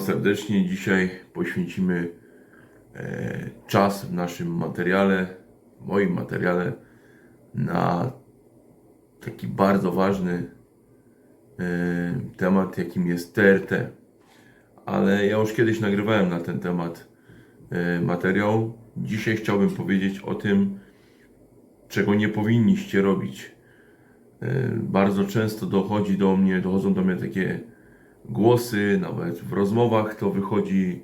serdecznie. Dzisiaj poświęcimy e, czas w naszym materiale, w moim materiale, na taki bardzo ważny e, temat, jakim jest TRT. Ale ja już kiedyś nagrywałem na ten temat e, materiał. Dzisiaj chciałbym powiedzieć o tym, czego nie powinniście robić. Bardzo często dochodzi do mnie, dochodzą do mnie takie głosy, nawet w rozmowach to wychodzi.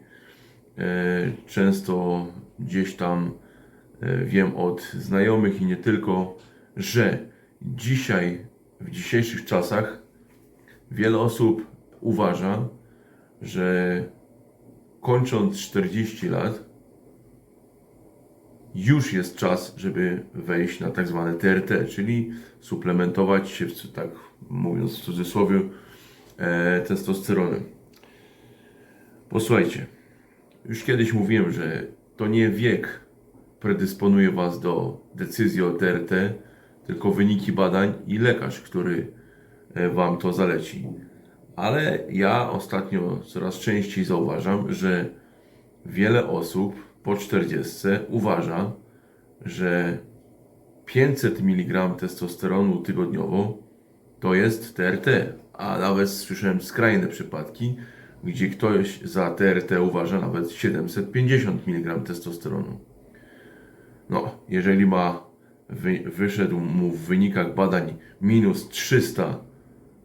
E, Często gdzieś tam e, wiem od znajomych i nie tylko, że dzisiaj, w dzisiejszych czasach, wiele osób uważa, że kończąc 40 lat, już jest czas, żeby wejść na tak zwane TRT, czyli suplementować się, tak mówiąc w cudzysłowie, e, testosteronem. Posłuchajcie, już kiedyś mówiłem, że to nie wiek predysponuje Was do decyzji o TRT, tylko wyniki badań i lekarz, który e, Wam to zaleci. Ale ja ostatnio coraz częściej zauważam, że wiele osób po 40 uważa, że 500 mg testosteronu tygodniowo to jest TRT, a nawet słyszałem skrajne przypadki, gdzie ktoś za TRT uważa nawet 750 mg testosteronu. No, jeżeli ma wy, wyszedł mu w wynikach badań minus 300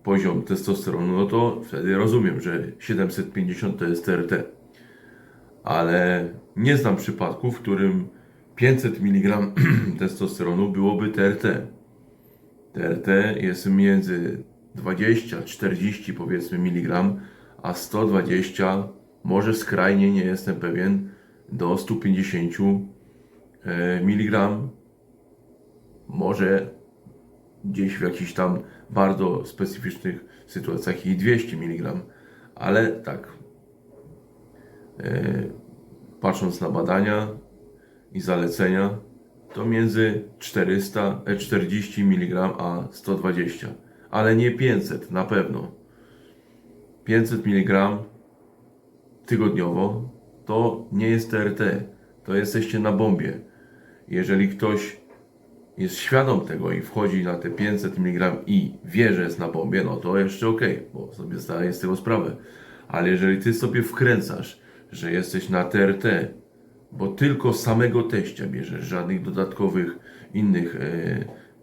poziom testosteronu, no to wtedy rozumiem, że 750 to jest TRT. Ale nie znam przypadku, w którym 500 mg testosteronu byłoby TRT. TRT jest między 20-40 powiedzmy miligram, a 120, może skrajnie nie jestem pewien, do 150 e, miligram. Może gdzieś w jakichś tam bardzo specyficznych sytuacjach i 200 mg. Ale tak, e, patrząc na badania i zalecenia, to między 400, e, 40 mg a 120, ale nie 500 na pewno. 500 mg tygodniowo to nie jest TRT, to jesteście na bombie. Jeżeli ktoś jest świadom tego i wchodzi na te 500 mg i wie, że jest na bombie, no to jeszcze ok, bo sobie zdaje z tego sprawę. Ale jeżeli ty sobie wkręcasz, że jesteś na TRT, bo tylko samego teścia bierzesz, żadnych dodatkowych innych e,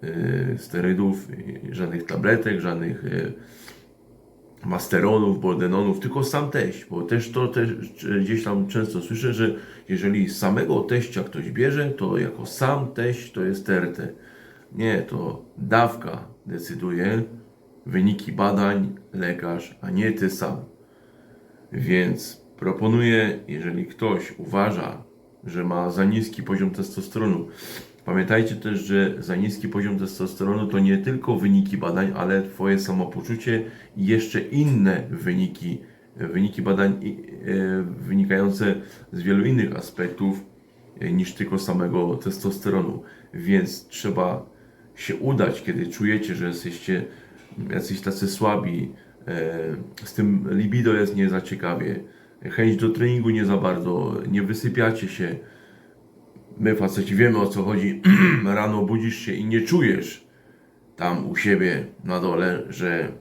e, sterydów, e, żadnych tabletek, żadnych masteronów, boldenonów, tylko sam teść, bo też to też gdzieś tam często słyszę, że jeżeli samego teścia ktoś bierze, to jako sam teść to jest TRT. Nie, to dawka decyduje, wyniki badań, lekarz, a nie ty sam. Więc proponuję, jeżeli ktoś uważa, że ma za niski poziom testosteronu, pamiętajcie też, że za niski poziom testosteronu to nie tylko wyniki badań, ale Twoje samopoczucie i jeszcze inne wyniki, wyniki badań e, wynikające z wielu innych aspektów e, niż tylko samego testosteronu. Więc trzeba się udać, kiedy czujecie, że jesteście jacyś tacy słabi, e, z tym libido jest nie za ciekawie, chęć do treningu nie za bardzo, nie wysypiacie się. My faceci wiemy o co chodzi. Rano budzisz się i nie czujesz tam u siebie na dole, że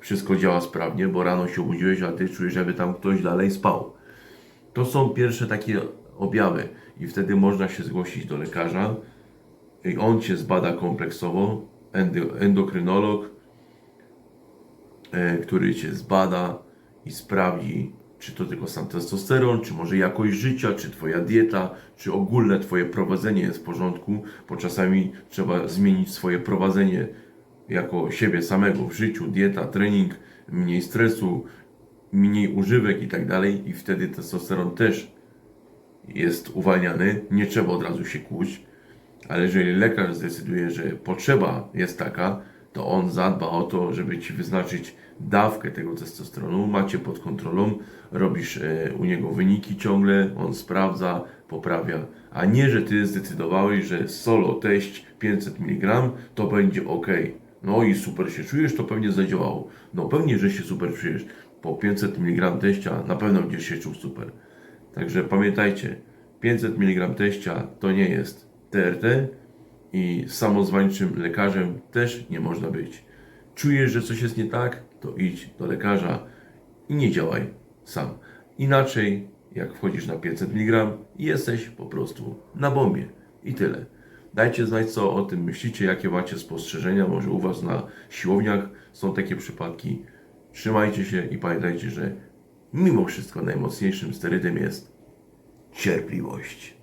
wszystko działa sprawnie, bo rano się obudziłeś, a ty czujesz, jakby tam ktoś dalej spał. To są pierwsze takie objawy i wtedy można się zgłosić do lekarza i on cię zbada kompleksowo, endo- endokrynolog, e, który cię zbada i sprawdzi, czy to tylko sam testosteron, czy może jakość życia, czy twoja dieta, czy ogólne twoje prowadzenie jest w porządku, bo czasami trzeba zmienić swoje prowadzenie jako siebie samego w życiu, dieta, trening, mniej stresu, mniej używek i tak dalej i wtedy testosteron też jest uwalniany, nie trzeba od razu się kłuć, ale jeżeli lekarz zdecyduje, że potrzeba jest taka, to on zadba o to, żeby ci wyznaczyć dawkę tego testosteronu, macie pod kontrolą, robisz e, u niego wyniki ciągle, on sprawdza, poprawia, a nie, że ty zdecydowałeś, że solo teść 500 mg to będzie ok. No i super się czujesz, to pewnie zadziałało. No pewnie, że się super czujesz. po 500 mg teścia na pewno będziesz się czuł super. Także pamiętajcie, 500 mg teścia to nie jest TRT i samozwańczym lekarzem też nie można być. Czujesz, że coś jest nie tak, to idź do lekarza i nie działaj sam. Inaczej, jak wchodzisz na 500 mg, jesteś po prostu na bombie. I tyle. Dajcie znać, co o tym myślicie, jakie macie spostrzeżenia. Może u Was na siłowniach są takie przypadki. Trzymajcie się i pamiętajcie, że mimo wszystko najmocniejszym sterydem jest cierpliwość.